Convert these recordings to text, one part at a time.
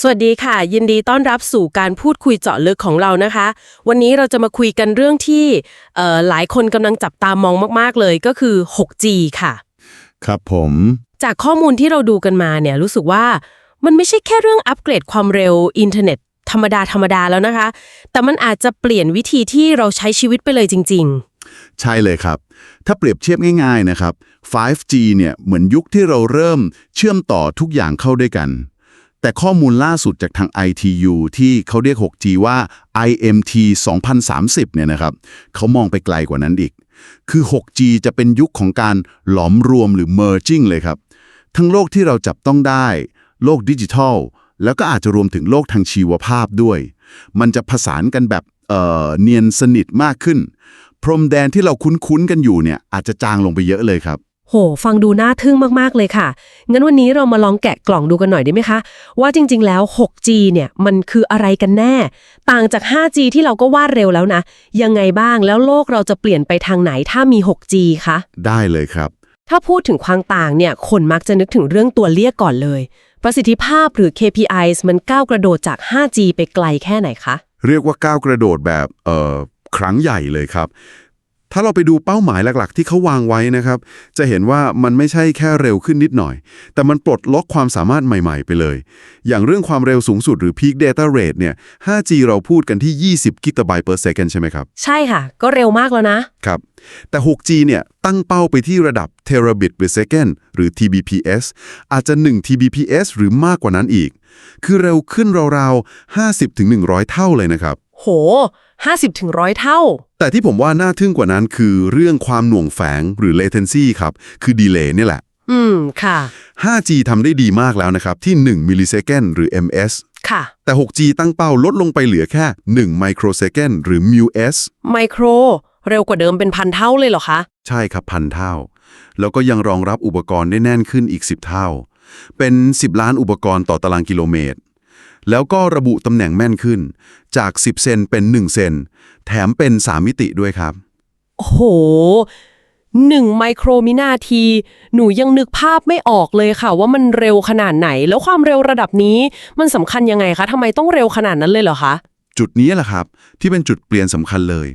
สวัสดีค่ะ ยินดีต้อนรับสู่การพูดคุยเจาะลึกของเรานะคะ วันนี้เราจะมาคุยกันเรื่องที่เอ่อหลายคนกำลังจับตามองมาก ๆ เลยก็คือ 6G ค่ะ ครับผม จากข้อมูลที่เราดูกันมาเนี่ยรู้สึกว่ามันไม่ใช่แค่เรื่องอัปเกรดความเร็วอินเทอร์เน็ตธรรมดาธรรมดาแล้วนะคะ แต่มันอาจจะเปลี่ยนวิธีที่เราใช้ชีวิตไปเลยจริงใช่เลยครับ ถ้าเปรียบเทียบง่าย ๆ นะครับ 5G เนี่ยเหมือนยุคที่เราเริ่มเชื่อมต่อทุกอย่างเข้าด้วยกัน แต่ข้อมูลล่าสุดจากทาง ITU ที่เขาเรียก 6G ว่า IMT 2030 เนี่ยนะครับ เขามองไปไกลกว่านั้นอีก คือ 6G จะเป็นยุคของการหลอมรวมหรือ merging เลยครับ ทั้งโลกที่เราจับต้องได้ โลกดิจิทัล แล้วก็อาจจะรวมถึงโลกทางชีวภาพด้วย มันจะผสานกันแบบเอ่อเนียนสนิทมากขึ้น พรมแดนที่เราคุ้นๆกันอยู่เนี่ยอาจจะจางลงไปเยอะเลยครับ โห ฟังดูน่าทึ่งมาก ๆ เลยค่ะ งั้นวันนี้เรามาลองแกะกล่องดูกันหน่อยได้ไหมคะ ว่าจริง ๆ แล้ว 6G เนี่ยมันคืออะไรกันแน่ ต่างจาก 5G ที่เราก็วาดเร็วแล้วนะ ยังไงบ้างแล้วโลกเราจะเปลี่ยนไปทางไหนถ้ามี 6G คะ ได้เลยครับ ถ้าพูดถึงความต่างเนี่ย คนมักจะนึกถึงเรื่องตัวเลขก่อนเลย ประสิทธิภาพหรือ KPIs มันก้าวกระโดดจาก 5G ไปไกลแค่ไหนคะ เรียกว่าก้าวกระโดดแบบเอ่อครั้งใหญ่เลยครับ ถ้าเราไปดูเป้าหมายหลัก ๆ ที่เขาวางไว้นะครับ จะเห็นว่ามันไม่ใช่แค่เร็วขึ้นนิดหน่อย แต่มันปลดล็อกความสามารถใหม่ ๆ ไปเลย อย่างเรื่องความเร็วสูงสุดหรือ Peak Data Rate เนี่ย 5G เราพูดกันที่ 20 กิกะไบต์ per second ใช่ไหมครับ ใช่ค่ะ ก็เร็วมากแล้วนะ ครับ แต่ 6G เนี่ย ตั้งเป้าไปที่ระดับ terabit per second หรือ TBPS อาจจะ 1 TBPS หรือมากกว่านั้นอีก คือเร็วขึ้นราวๆ 50-100 เท่าเลยนะครับ โห 50ถึง100เท่า แต่ที่ผมว่าน่าทึ่งกว่านั้นคือเรื่องความหน่วงแฝงหรือ latency ครับ คือ delay นี่แหละ อืม ค่ะ 5G ทำได้ดีมากแล้วนะครับ ที่1 millisecond หรือ ms ค่ะ แต่ 6G ตั้งเป้าลดลงไปเหลือแค่1 microsecond หรือ ms ไมโคร เร็วกว่าเดิมเป็นพันเท่าเลยเหรอคะ ใช่ครับพันเท่า แล้วก็ยังรองรับอุปกรณ์ได้แน่นขึ้นอีก 10 เท่า เป็น 10 ล้านอุปกรณ์ต่อตารางกิโลเมตร แล้วก็ระบุตำแหน่งแม่นขึ้น จาก 10 เซนเป็น 1 เซน แถมเป็น 3 มิติด้วยครับ โอ้โหหนึ่งไมโครมินาที หนูยังนึกภาพไม่ออกเลยค่ะ ว่ามันเร็วขนาดไหน แล้วความเร็วระดับนี้มันสำคัญยังไงคะทำไมต้องเร็วขนาดนั้นเลยเหรอคะ จุดนี้แหละครับ ที่เป็นจุดเปลี่ยนสำคัญเลย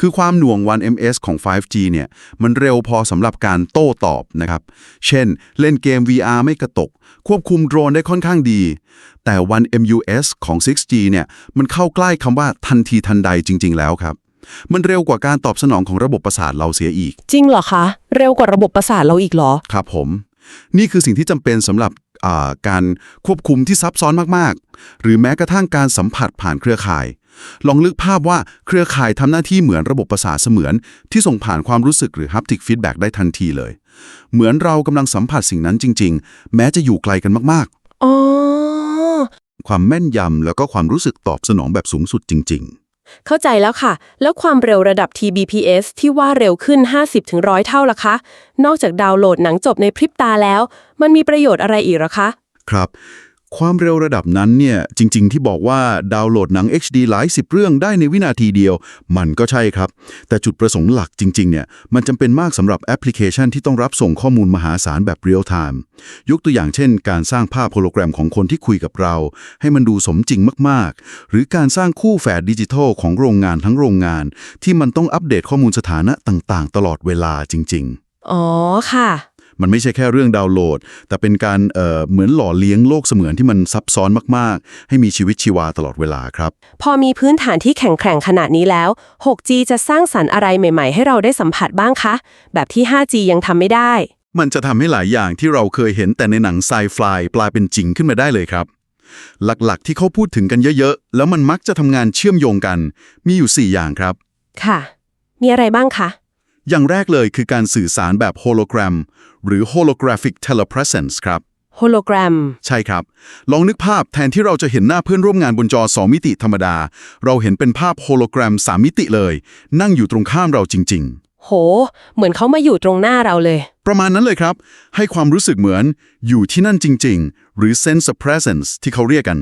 คือความหน่วง 1ms ของ 5G เนี่ย มันเร็วพอสำหรับการโต้ตอบนะครับ เช่น เล่นเกม VR ไม่กระตก ควบคุมโดรนได้ค่อนข้างดี แต่ 1mus ของ 6G เนี่ยมันเข้าใกล้คำว่าทันทีทันใดจริง ๆ แล้วครับ มันเร็วกว่าการตอบสนองของระบบประสาทเราเสียอีก จริงเหรอคะ เร็วกว่าระบบประสาทเราอีกเหรอ ครับผม นี่คือสิ่งที่จำเป็นสำหรับอ่าการควบคุมที่ซับซ้อนมากๆ หรือแม้กระทั่งการสัมผัสผ่านเครือข่าย ลองนึกภาพว่าเครือข่ายทำหน้าที่เหมือนระบบประสาทเสมือน ที่ส่งผ่านความรู้สึกหรือ haptic feedback ได้ทันทีเลย เหมือนเรากำลังสัมผัสสิ่งนั้นจริง ๆ แม้จะอยู่ไกลกันมากอ๋อๆ ความแม่นยำแล้วก็ความรู้สึกตอบสนองแบบสูงสุดจริง ๆ เข้าใจแล้วค่ะ แล้วความเร็วระดับ TBPS ที่ว่าเร็วขึ้น 50-100 เท่าล่ะคะ นอกจากดาวน์โหลดหนังจบในพริบตาแล้ว มันมีประโยชน์อะไรอีกหรอคะ ครับ ความเร็วระดับนั้นเนี่ยจริง ๆ ที่บอกว่าดาวน์โหลดหนัง HD หลายสิบเรื่องได้ในวินาทีเดียว มันก็ใช่ครับ แต่จุดประสงค์หลักจริง ๆ เนี่ยมันจำเป็นมากสำหรับแอปพลิเคชันที่ต้องรับส่งข้อมูลมหาศาลแบบเรียลไทม์ยกตัวอย่างเช่น การสร้างภาพโฮโลแกรมของคนที่คุยกับเรา ให้มันดูสมจริงมากๆ หรือการสร้างคู่แฝดดิจิทัลของโรงงานทั้งโรงงาน ที่มันต้องอัปเดตข้อมูลสถานะต่าง ๆ ตลอดเวลาจริง ๆ อ๋อค่ะ มันไม่ใช่แค่เรื่องดาวน์โหลด แต่เป็นการเอ่อเหมือนหล่อเลี้ยงโลกเสมือนที่มันซับซ้อนมาก ๆ ให้มีชีวิตชีวาตลอดเวลาครับ พอมีพื้นฐานที่แข็งแกร่งขนาดนี้แล้ว 6G จะสร้างสรรค์อะไรใหม่ ๆ ให้เราได้สัมผัสบ้างคะ แบบที่ 5G ยังทำไม่ได้ มันจะทำให้หลายอย่างที่เราเคยเห็นแต่ในหนังไซไฟกลายเป็นจริงขึ้นมาได้เลยครับหลักๆ ที่เขาพูดถึงกันเยอะๆ แล้วมันมักจะทำงานเชื่อมโยงกัน มีอยู่ 4 อย่างครับ ค่ะ มีอะไรบ้างคะ อย่างแรกเลยคือการสื่อสารแบบโฮโลแกรม หรือ holographic telepresence ครับ โฮโลแกรม ใช่ครับ ลองนึกภาพแทนที่เราจะเห็นหน้าเพื่อนร่วมงานบนจอ 2 มิติธรรมดา เราเห็นเป็นภาพโฮโลแกรม 3 มิติเลย นั่งอยู่ตรงข้ามเราจริงโห เหมือนเขามาอยู่ตรงหน้าเราเลยๆประมาณนั้นเลยครับ ให้ความรู้สึกเหมือนอยู่ที่นั่นจริง ๆ หรือ sense of presence ที่เขาเรียกกัน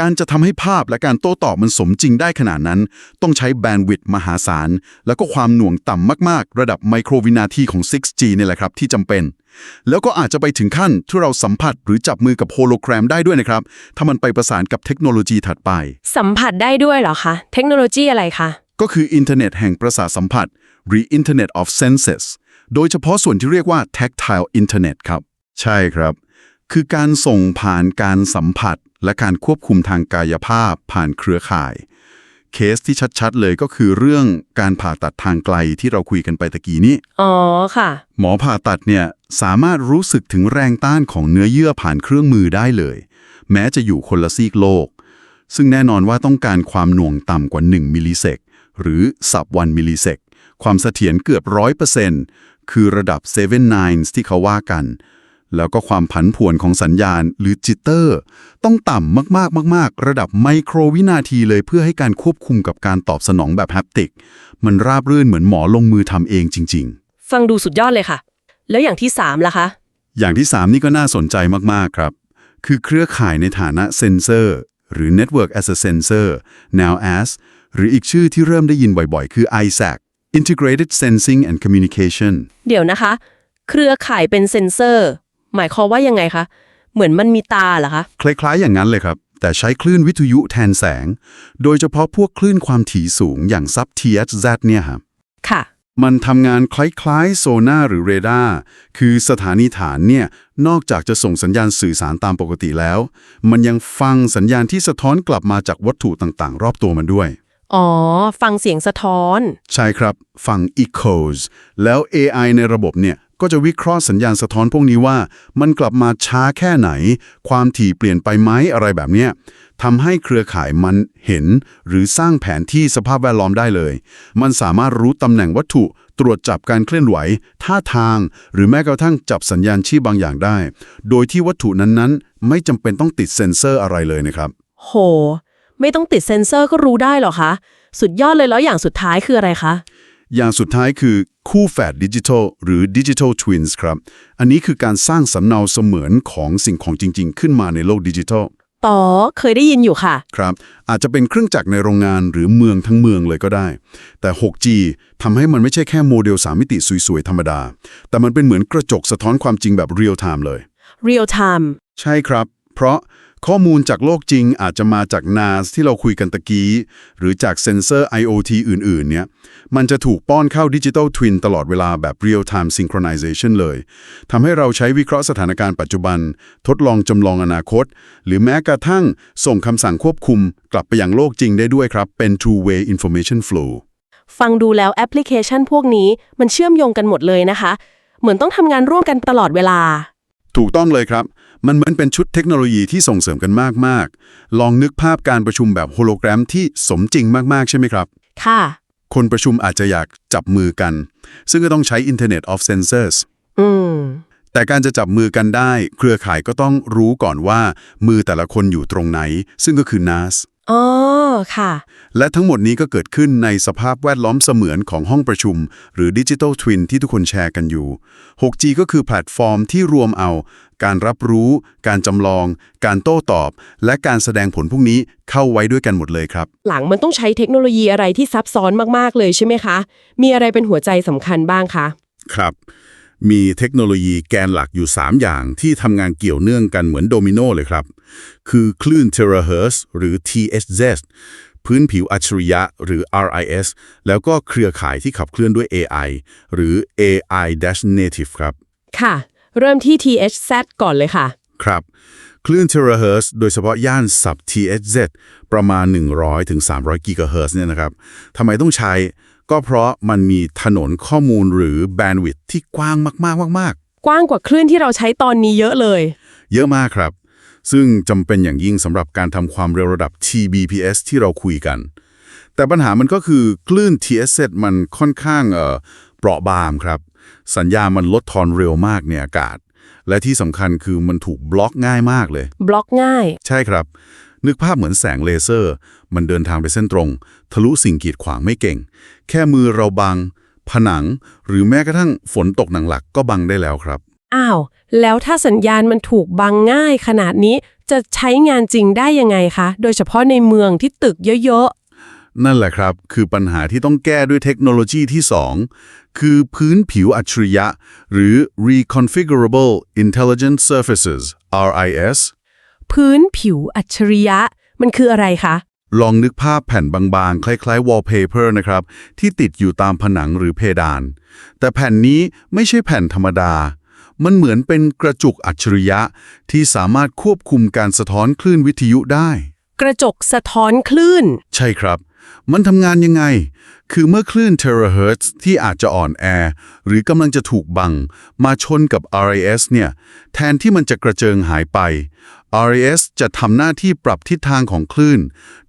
การจะทำให้ภาพและการโต้ตอบมันสมจริงได้ขนาดนั้น ต้องใช้แบนด์วิดต์มหาศาล แล้วก็ความหน่วงต่ำมากๆ ระดับไมโครวินาทีของ 6G นี่แหละครับที่จำเป็น แล้วก็อาจจะไปถึงขั้นที่เราสัมผัสหรือจับมือกับโฮโลแกรมได้ด้วยนะครับ ถ้ามันไปประสานกับเทคโนโลยีถัดไป สัมผัสได้ด้วยเหรอคะ เทคโนโลยีอะไรคะ ก็คืออินเทอร์เน็ตแห่งประสาทสัมผัส หรือ Internet of Senses โดยเฉพาะส่วนที่เรียกว่า Tactile Internet ครับ ใช่ครับ คือการส่งผ่านการสัมผัส และการควบคุมทางกายภาพผ่านเครือข่าย เคสที่ชัดๆ เลยก็คือเรื่องการผ่าตัดทางไกลที่เราคุยกันไปตะกี้นี้ อ๋อค่ะ หมอผ่าตัดเนี่ยสามารถรู้สึกถึงแรงต้านของเนื้อเยื่อผ่านเครื่องมือได้เลย แม้จะอยู่คนละซีกโลก ซึ่งแน่นอนว่าต้องการความหน่วงต่ำกว่า 1 มิลลิเซกหรือสับวันมิลลิเซกความเสถียรเกือบ100%คือระดับ7 nines ที่เขาว่ากัน แล้วก็ความผันผวนของสัญญาณหรือจิตเตอร์ ต้องต่ำมากๆมาก ๆ ระดับไมโครวินาทีเลยเพื่อให้การควบคุมกับการตอบสนองแบบแฮปติก มันราบรื่นเหมือนหมอลงมือทำเองจริง ๆ ฟังดูสุดยอดเลยค่ะ แล้วอย่างที่3ล่ะคะ อย่างที่ 3 นี่ก็น่าสนใจมาก ๆ ครับ คือเครือข่ายในฐานะเซนเซอร์ หรือ Network as a Sensor now as หรืออีกชื่อที่เริ่มได้ยินบ่อยๆ คือ ISAC Integrated Sensing and Communication เดี๋ยวนะคะ เครือข่ายเป็นเซ็นเซอร์ หมายความว่ายังไงคะ เหมือนมันมีตาเหรอคะ คล้ายๆอย่างนั้นเลยครับ แต่ใช้คลื่นวิทยุแทนแสง โดยเฉพาะพวกคลื่นความถี่สูงอย่าง sub THz เนี่ยครับค่ะ มันทำงานคล้ายๆ โซน่าหรือเรดาร์ คือสถานีฐานเนี่ย นอกจากจะส่งสัญญาณสื่อสารตามปกติแล้ว มันยังฟังสัญญาณที่สะท้อนกลับมาจากวัตถุต่างๆ รอบตัวมันด้วย อ๋อ ฟังเสียงสะท้อน ใช่ครับ ฟัง echoes แล้ว AI ในระบบเนี่ย ก็จะวิเคราะห์สัญญาณสะท้อนพวกนี้ว่า มันกลับมาช้าแค่ไหน ความถี่เปลี่ยนไปไหมอะไรแบบเนี้ยทำให้เครือข่ายมันเห็น หรือสร้างแผนที่สภาพแวดล้อมได้เลย มันสามารถรู้ตำแหน่งวัตถุ ตรวจจับการเคลื่อนไหว ท่าทาง หรือแม้กระทั่งจับสัญญาณชีพบางอย่างได้ โดยที่วัตถุนั้นๆ ไม่จำเป็นต้องติดเซ็นเซอร์อะไรเลยนะครับ โห ไม่ต้องติดเซ็นเซอร์ก็รู้ได้เหรอคะ สุดยอดเลยแล้วอย่างสุดท้ายคืออะไรคะ อย่างสุดท้ายคือคู่แฝดดิจิทัลหรือดิจิทัลทวินส์ครับ อันนี้คือการสร้างสำเนาเสมือนของสิ่งของจริง ๆ ขึ้นมาในโลกดิจิทัลต่อเคยได้ยินอยู่ค่ะ ครับ อาจจะเป็นเครื่องจักรในโรงงานหรือเมืองทั้งเมืองเลยก็ได้ แต่ 6G ทำให้มันไม่ใช่แค่โมเดล 3 มิติสวย ๆ ธรรมดา แต่มันเป็นเหมือนกระจกสะท้อนความจริงแบบเรียลไทม์เลย real time ใช่ครับ เพราะ ข้อมูลจากโลกจริงอาจจะมาจาก NAS ที่เราคุยกันตะกี้ หรือจากเซ็นเซอร์ IoT อื่น ๆ เนี่ย มันจะถูกป้อนเข้าดิจิ t a ลทวินตลอดเวลาแบบ Real Time Synchronization เลย ทำให้เราใช้วิเคราะห์สถานการณ์ปัจจุบัน ทดลองจำลองอนาคต หรือแม้กระทั่งส่งคำสั่งควบคุม กลับไปยังโลกจริงได้ด้วยครับ เป็น Two Way Information Flow ฟังดูแล้วแอปพลิเคชันพวกนี้มันเชื่อมโยงกันหมดเลยนะคะ เหมือนต้องทำงานร่วมกันตลอดเวลา ถูกต้องเลยครับ มันเหมือนเป็นชุดเทคโนโลยีที่ส่งเสริมกันมาก ๆ ลองนึกภาพการประชุมแบบโฮโลแกรมที่สมจริงมาก ๆ ใช่ไหมครับ ค่ะ คนประชุมอาจจะอยากจับมือกัน ซึ่งก็ต้องใช้ Internet of Sensors อืม แต่การจะจับมือกันได้ เครือข่ายก็ต้องรู้ก่อนว่ามือแต่ละคนอยู่ตรงไหน ซึ่งก็คือ NAS อ๋อ ค่ะ และทั้งหมดนี้ก็เกิดขึ้นในสภาพแวดล้อมเสมือนของห้องประชุม หรือ Digital Twin ที่ทุกคนแชร์กันอยู่ 6G ก็คือแพลตฟอร์มที่รวมเอา การรับรู้ การจำลอง การโต้ตอบ และการแสดงผลพวกนี้เข้าไว้ด้วยกันหมดเลยครับ หลังมันต้องใช้เทคโนโลยีอะไรที่ซับซ้อนมากๆเลยใช่ไหมคะ มีอะไรเป็นหัวใจสำคัญบ้างคะ ครับ มีเทคโนโลยีแกนหลักอยู่ 3 อย่างที่ทำงานเกี่ยวเนื่องกันเหมือนโดมิโนเลยครับ คือคลื่นเทราเฮิร์หรือ THz พื้นผิวอัจฉริยะหรือ RIS แล้วก็เครือข่ายที่ขับเคลื่อนด้วย AI หรือ AI-native ครับ ค่ะ เริ่มที่ THZ ก่อนเลยค่ะ ครับ คลื่นเทราเฮิร์โดยเฉพาะย่าน sub THz ประมาณ 100-300ถึง300กิกะเฮิร์เนี่ยนะครับทำไมต้องใช้ ก็เพราะมันมีถนนข้อมูลหรือแบนด์วิดที่กว้างมากๆมากกว้างกว่าคลื่นที่เราใช้ตอนนี้เยอะเลย ๆ เยอะมากครับ ซึ่งจำเป็นอย่างยิ่งสำหรับการทำความเร็วระดับ TBPS ที่เราคุยกัน แต่ปัญหามันก็คือคลื่น TSZ มันค่อนข้างเอ่อเปราะบางครับ สัญญาณมันลดทอนเร็วมากในอากาศ และที่สำคัญคือมันถูกบล็อกง่ายมากเลย บล็อกง่าย ใช่ครับ นึกภาพเหมือนแสงเลเซอร์ มันเดินทางไปเส้นตรง ทะลุสิ่งกีดขวางไม่เก่ง แค่มือเราบัง ผนัง หรือแม้กระทั่งฝนตกหนังหลักก็บังได้แล้วครับ อ้าว แล้วถ้าสัญญาณมันถูกบังง่ายขนาดนี้จะใช้งานจริงได้ยังไงคะ โดยเฉพาะในเมืองที่ตึกเยอะ นั่นแหละครับ คือปัญหาที่ต้องแก้ด้วยเทคโนโลยีที่ 2 คือพื้นผิวอัจฉริยะ หรือ reconfigurable intelligent surfaces RIS ๆพื้นผิวอัจฉริยะ มันคืออะไรคะ ลองนึกภาพแผ่นบางๆ คล้ายๆ wallpaper นะครับ ที่ติดอยู่ตามผนังหรือเพดาน แต่แผ่นนี้ไม่ใช่แผ่นธรรมดามันเหมือนเป็นกระจุกอัจฉริยะ ที่สามารถควบคุมการสะท้อนคลื่นวิทยุได้ กระจกสะท้อนคลื่น ใช่ครับ มันทำงานยังไง คือเมื่อคลื่นเทราเฮิร์ตซ์ที่อาจจะอ่อนแอ หรือกำลังจะถูกบัง มาชนกับ RAS เนี่ย แทนที่มันจะกระเจิงหายไป RAS จะทำหน้าที่ปรับทิศทางของคลื่น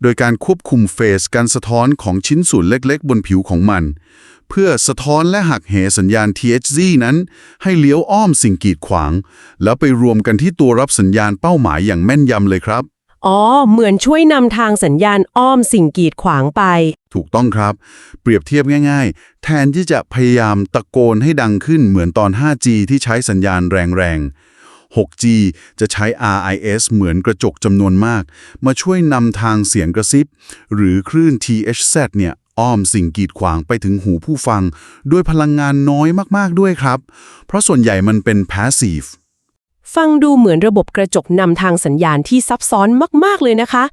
โดยการควบคุมเฟสการสะท้อนของชิ้นส่วนเล็กๆ บนผิวของมัน เพื่อสะท้อนและหักเหสัญญาณ THZ นั้น ให้เลี้ยวอ้อมสิ่งกีดขวาง แล้วไปรวมกันที่ตัวรับสัญญาณเป้าหมายอย่างแม่นยำเลยครับ อ๋อ เหมือนช่วยนำทางสัญญาณอ้อมสิ่งกีดขวางไป ถูกต้องครับ เปรียบเทียบง่าย ๆ แทนที่จะพยายามตะโกนให้ดังขึ้นเหมือนตอน 5G ที่ใช้สัญญาณแรงๆ 6G จะใช้ RIS เหมือนกระจกจำนวนมาก มาช่วยนำทางเสียงกระซิบ หรือคลื่น THZ เนี่ย อ้อมสิ่งกีดขวางไปถึงหูผู้ฟัง ด้วยพลังงานน้อยมาก ๆ ด้วยครับ เพราะส่วนใหญ่มันเป็น passive ฟังดูเหมือนระบบกระจกนำทางสัญญาณที่ซับซ้อนมาก ๆ เลยนะคะ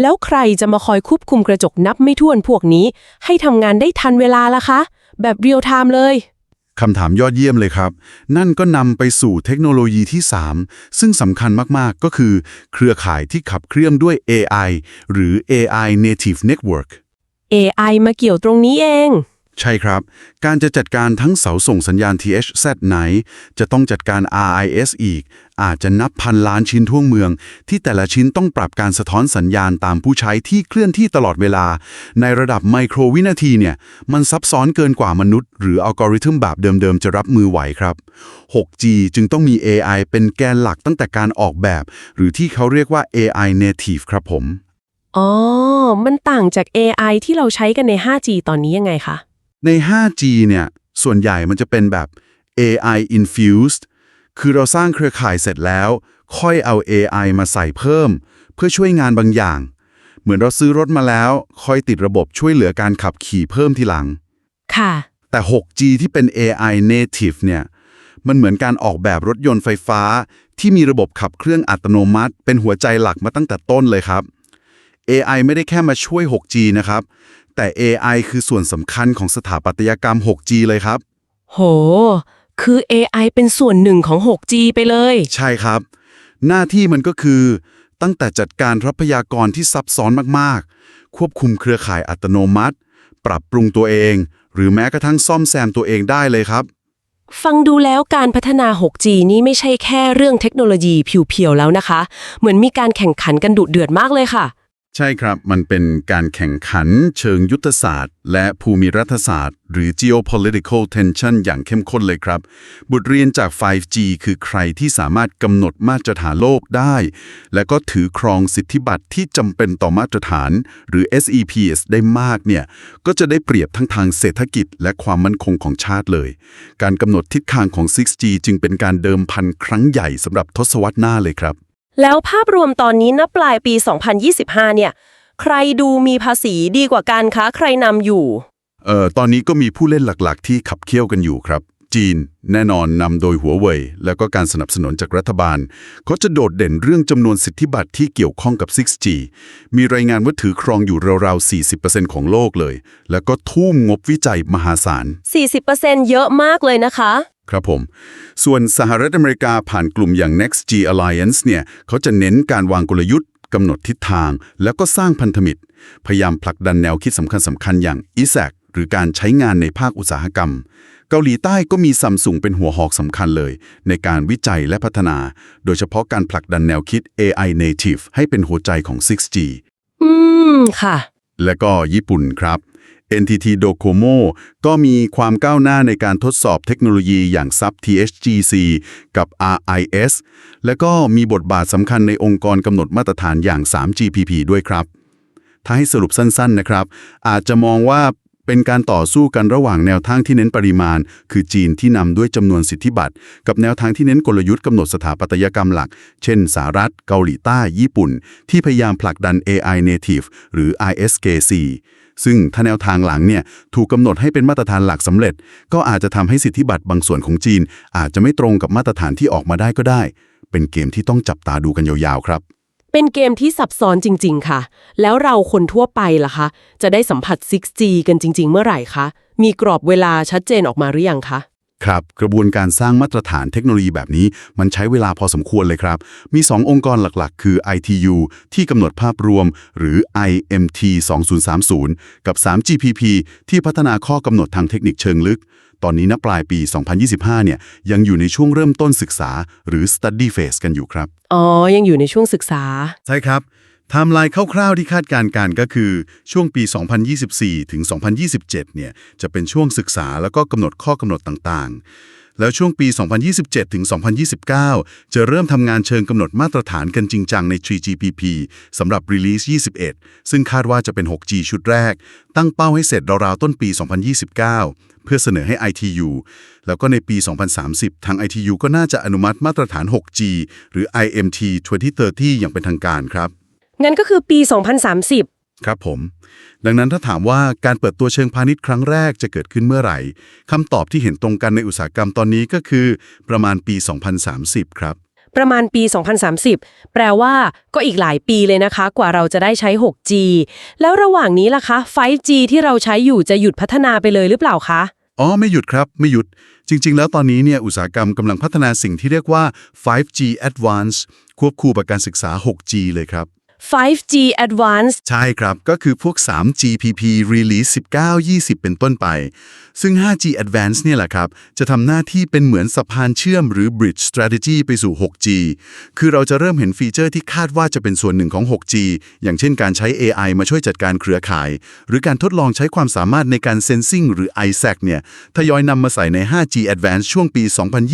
แล้วใครจะมาคอยควบคุมกระจกนับไม่ถ้วนพวกนี้ ให้ทำงานได้ทันเวลาล่ะคะ แบบเรียลไทม์เลยคำถามยอดเยี่ยมเลยครับ นั่นก็นำไปสู่เทคโนโลยีที่ 3 ซึ่งสำคัญมาก ๆ ก็คือ เครือข่ายที่ขับเคลื่อนด้วย AI หรือ AI Native Network AI มาเกี่ยวตรงนี้เอง ใช่ครับ การจะจัดการทั้งเสาส่งสัญญาณ THZ ไหน จะต้องจัดการ RIS อีก อาจจะนับพันล้านชิ้นทั่วเมือง ที่แต่ละชิ้นต้องปรับการสะท้อนสัญญาณตามผู้ใช้ที่เคลื่อนที่ตลอดเวลา ในระดับไมโครวินาทีเนี่ย มันซับซ้อนเกินกว่ามนุษย์ หรืออัลกอริทึมแบบเดิมๆ จะรับมือไหวครับ 6G จึงต้องมี AI เป็นแกนหลักตั้งแต่การออกแบบ หรือที่เขาเรียกว่า AI native ครับผมอ๋อมันต่างจาก AI ที่เราใช้กันใน 5G ตอนนี้ยังไงคะ ใน 5G เนี่ยส่วนใหญ่มันจะเป็นแบบ AI infused คือเราสร้างเครือข่ายเสร็จแล้ว ค่อยเอา AI มาใส่เพิ่ม เพื่อช่วยงานบางอย่าง เหมือนเราซื้อรถมาแล้ว ค่อยติดระบบช่วยเหลือการขับขี่เพิ่มทีหลัง ค่ะ แต่ 6G ที่เป็น AI native เนี่ย มันเหมือนการออกแบบรถยนต์ไฟฟ้า ที่มีระบบขับเครื่องอัตโนมัติ เป็นหัวใจหลักมาตั้งแต่ต้นเลยครับ AI ไม่ได้แค่มาช่วย 6G นะครับ แต่ AI คือส่วนสำคัญของสถาปัตยกรรม 6G เลยครับ โห คือ AI เป็นส่วนหนึ่งของ 6G ไปเลย ใช่ครับ หน้าที่มันก็คือ ตั้งแต่จัดการทรัพยากรที่ซับซ้อนมากๆ ควบคุมเครือข่ายอัตโนมัติ ปรับปรุงตัวเอง หรือแม้กระทั่งซ่อมแซมตัวเองได้เลยครับ ฟังดูแล้วการพัฒนา 6G นี้ไม่ใช่แค่เรื่องเทคโนโลยีเพียวๆแล้วนะคะ เหมือนมีการแข่งขันกันดุเดือดมากเลยค่ะ ใช่ครับ มันเป็นการแข่งขันเชิงยุทธศาสตร์ และภูมิรัฐศาสตร์ หรือ geopolitical tension อย่างเข้มข้นเลยครับ บทเรียนจาก 5G คือใครที่สามารถกำหนดมาตรฐานโลกได้ และก็ถือครองสิทธิบัตรที่จำเป็นต่อมาตรฐาน หรือ SEPs ได้มากเนี่ย ก็จะได้เปรียบทั้งทางเศรษฐกิจ และความมั่นคงของชาติเลย การกำหนดทิศทางของ 6G จึงเป็นการเดิมพันครั้งใหญ่สำหรับทศวรรษหน้าเลยครับ แล้วภาพรวมตอนนี้นับปลายปี 2025 เนี่ย ใครดูมีภาษีดีกว่ากันคะใครนำอยู่ เอ่อตอนนี้ก็มีผู้เล่นหลักๆ ที่ขับเคี่ยวกันอยู่ครับ จีนแน่นอนนำโดยหัวเว่ยแล้วก็การสนับสนุนจากรัฐบาล เขาจะโดดเด่นเรื่องจำนวนสิทธิบัตรที่เกี่ยวข้องกับ 6G มีรายงานว่าถือครองอยู่ราวๆ 40%ของโลกเลย แล้วก็ทุ่มงบวิจัยมหาศาล 40%เยอะมากเลยนะคะ ครับผม ส่วนสหรัฐอเมริกาผ่านกลุ่มอย่าง NextG Alliance เนี่ยเขาจะเน้นการวางกลยุทธ์กำหนดทิศทาง แล้วก็สร้างพันธมิตร พยายามผลักดันแนวคิดสำคัญสำคัญๆอย่าง ISAC หรือการใช้งานในภาคอุตสาหกรรม เกาหลีใต้ก็มีซัมซุงเป็นหัวหอกสำคัญเลย ในการวิจัยและพัฒนา โดยเฉพาะการผลักดันแนวคิด AI native ให้เป็นหัวใจของ 6G อืม ค่ะ และก็ญี่ปุ่นครับ NTT Docomo ก็มีความก้าวหน้าในการทดสอบเทคโนโลยีอย่าง Sub THGC กับ RIS และก็มีบทบาทสำคัญในองค์กรกำหนดมาตรฐานอย่าง 3GPP ด้วยครับ ถ้าให้สรุปสั้นๆนะครับ อาจจะมองว่า เป็นการต่อสู้กันระหว่างแนวทางที่เน้นปริมาณ คือจีนที่นำด้วยจำนวนสิทธิบัตร กับแนวทางที่เน้นกลยุทธ์กำหนดสถาปัตยกรรมหลัก เช่นสหรัฐ เกาหลีใต้ ญี่ปุ่น ที่พยายามผลักดัน AI native หรือ ISK4 ซึ่งถ้าแนวทางหลังเนี่ยถูกกำหนดให้เป็นมาตรฐานหลักสำเร็จ ก็อาจจะทำให้สิทธิบัตรบางส่วนของจีน อาจจะไม่ตรงกับมาตรฐานที่ออกมาได้ก็ได้ เป็นเกมที่ต้องจับตาดูกันยาวๆครับ เป็นเกมที่ซับซ้อนจริง ๆ ค่ะ แล้วเราคนทั่วไปล่ะคะ จะได้สัมผัส 6G กันจริง ๆ เมื่อไหร่คะ มีกรอบเวลาชัดเจนออกมาหรือยังคะ ครับ กระบวนการสร้างมาตรฐานเทคโนโลยีแบบนี้ มันใช้เวลาพอสมควรเลยครับ มี 2 องค์กรหลักๆ คือ ITU ที่กำหนดภาพรวม หรือ IMT 2030 กับ 3GPP ที่พัฒนาข้อกำหนดทางเทคนิคเชิงลึก ตอนนี้ณปลายปี 2025 เนี่ยยังอยู่ในช่วงเริ่มต้นศึกษาหรือ study phase กันอยู่ครับ อ๋อ ยังอยู่ในช่วงศึกษา ใช่ครับไทม์ไลน์คร่าวๆที่คาดการณ์กันก็คือช่วงปี 2024 ถึง 2027 เนี่ยจะเป็นช่วงศึกษาแล้วก็กำหนดข้อกำหนดต่างๆ แล้วช่วงปี 2027 ถึง 2029 จะเริ่มทำงานเชิงกำหนดมาตรฐานกันจริงจังใน 3GPP สำหรับ Release 21 ซึ่งคาดว่าจะเป็น 6G ชุดแรก ตั้งเป้าให้เสร็จราวๆต้นปี 2029 เพื่อเสนอให้ ITU แล้วก็ในปี 2030 ทาง ITU ก็น่าจะอนุมัติมาตรฐาน 6G หรือ IMT 2030 อย่างเป็นทางการครับ งั้นก็คือปี 2030 ครับผม ดังนั้นถ้าถามว่าการเปิดตัวเชิงพาณิชย์ครั้งแรกจะเกิดขึ้นเมื่อไหร่คำตอบที่เห็นตรงกันในอุตสาหกรรมตอนนี้ก็คือ ประมาณปี 2030 ครับ ประมาณปี 2030 แปลว่าก็อีกหลายปีเลยนะคะ กว่าเราจะได้ใช้ 6G แล้วระหว่างนี้ล่ะคะ 5G ที่เราใช้อยู่จะหยุดพัฒนาไปเลยหรือเปล่าคะอ๋อ ไม่หยุดครับ ไม่หยุด จริง ๆ แล้วตอนนี้เนี่ยอุตสาหกรรมกำลังพัฒนาสิ่งที่เรียกว่า 5G Advanced ควบคู่กับการศึกษา 6G เลยครับ 5G Advanced ใช่ครับ ก็คือพวก 3GPP Release 19 20 เป็นต้นไป ซึ่ง 5G Advanced เนี่ยแหละครับ จะทำหน้าที่เป็นเหมือนสะพานเชื่อมหรือ Bridge Strategy ไปสู่ 6G คือเราจะเริ่มเห็นฟีเจอร์ที่คาดว่าจะเป็นส่วนหนึ่งของ 6G อย่างเช่นการใช้ AI มาช่วยจัดการเครือข่าย หรือการทดลองใช้ความสามารถในการ Sensing หรือ ISAC เนี่ยทยอยนำมาใส่ใน 5G Advanced ช่วงปี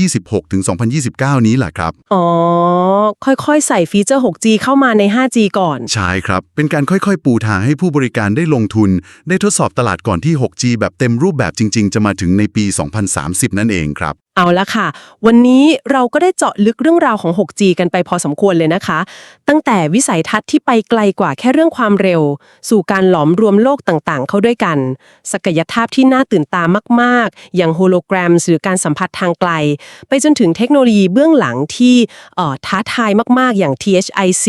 2026 ถึง 2029 นี้แหละครับ อ๋อ ค่อยๆ ใส่ฟีเจอร์ 6G เข้ามาใน 5G ก่อนใช่ครับ เป็นการค่อยๆ ปูทางให้ผู้บริการได้ลงทุน ได้ทดสอบตลาดก่อนที่ 6G แบบเต็มรูปแบบจริง ๆ จะมาถึงในปี 2030 นั่นเองครับ เอาละค่ะ วันนี้เราก็ได้เจาะลึกเรื่องราวของ 6G กันไปพอสมควรเลยนะคะ ตั้งแต่วิสัยทัศน์ที่ไปไกลกว่าแค่เรื่องความเร็ว สู่การหลอมรวมโลกต่างๆ เข้าด้วยกัน ศักยภาพที่น่าตื่นตามาก ๆ อย่างโฮโลแกรมหรือการสัมผัสทางไกล ไปจนถึงเทคโนโลยีเบื้องหลังที่อ่อท้าทายมาก ๆ อย่าง THIC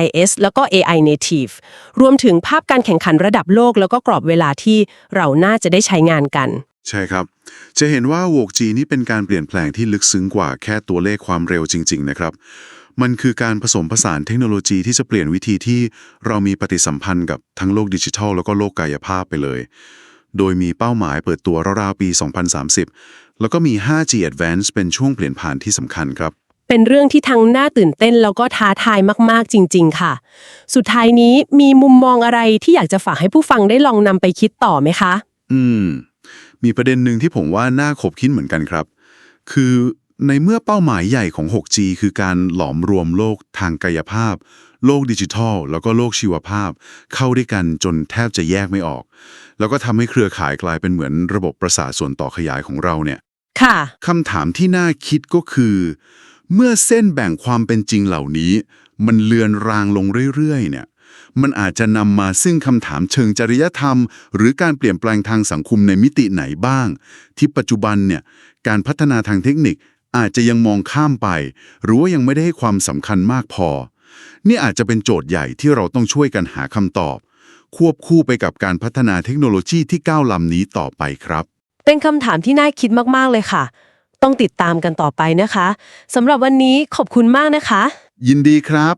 IS แล้วก็ AI native รวมถึงภาพการแข่งขันระดับโลก แล้วก็กรอบเวลาที่เราน่าจะได้ใช้งานกัน ใช่ครับ จะเห็นว่า 6G นี่เป็นการเปลี่ยนแปลงที่ลึกซึ้งกว่าแค่ตัวเลขความเร็วจริง ๆ นะครับ มันคือการผสมผสานเทคโนโลยีที่จะเปลี่ยนวิธีที่เรามีปฏิสัมพันธ์กับทั้งโลกดิจิทัล แล้วก็โลกกายภาพไปเลย โดยมีเป้าหมายเปิดตัวราวๆปี 2030 แล้วก็มี 5G Advance เป็นช่วงเปลี่ยนผ่านที่สำคัญครับเป็นเรื่องที่ทั้งน่าตื่นเต้นแล้วก็ท้าทายมาก ๆ จริง ๆ ค่ะ สุดท้ายนี้มีมุมมองอะไรที่อยากจะฝากให้ผู้ฟังได้ลองนำไปคิดต่อไหมคะ อืม มีประเด็นหนึ่งที่ผมว่าน่าขบคิดเหมือนกันครับ คือในเมื่อเป้าหมายใหญ่ของ 6G คือการหลอมรวมโลกทางกายภาพ โลกดิจิทัล แล้วก็โลกชีวภาพ เข้าด้วยกันจนแทบจะแยกไม่ออก แล้วก็ทำให้เครือข่ายกลายเป็นเหมือนระบบประสาทส่วนต่อขยายของเราเนี่ย ค่ะคำถามที่น่าคิดก็คือ เมื่อเส้นแบ่งความเป็นจริงเหล่านี้ มันเลือนรางลงเรื่อยๆ เนี่ย มันอาจจะนำมาซึ่งคำถามเชิงจริยธรรม หรือการเปลี่ยนแปลงทางสังคมในมิติไหนบ้าง ที่ปัจจุบันเนี่ยการพัฒนาทางเทคนิคอาจจะยังมองข้ามไป หรือว่ายังไม่ได้ให้ความสำคัญมากพอ นี่อาจจะเป็นโจทย์ใหญ่ที่เราต้องช่วยกันหาคำตอบ ควบคู่ไปกับการพัฒนาเทคโนโลยีที่ก้าวล้ำนี้ต่อไปครับ เป็นคำถามที่น่าคิดมากๆเลยค่ะ ต้องติดตามกันต่อไปนะคะสำหรับวันนี้ขอบคุณมากนะคะ ยินดีครับ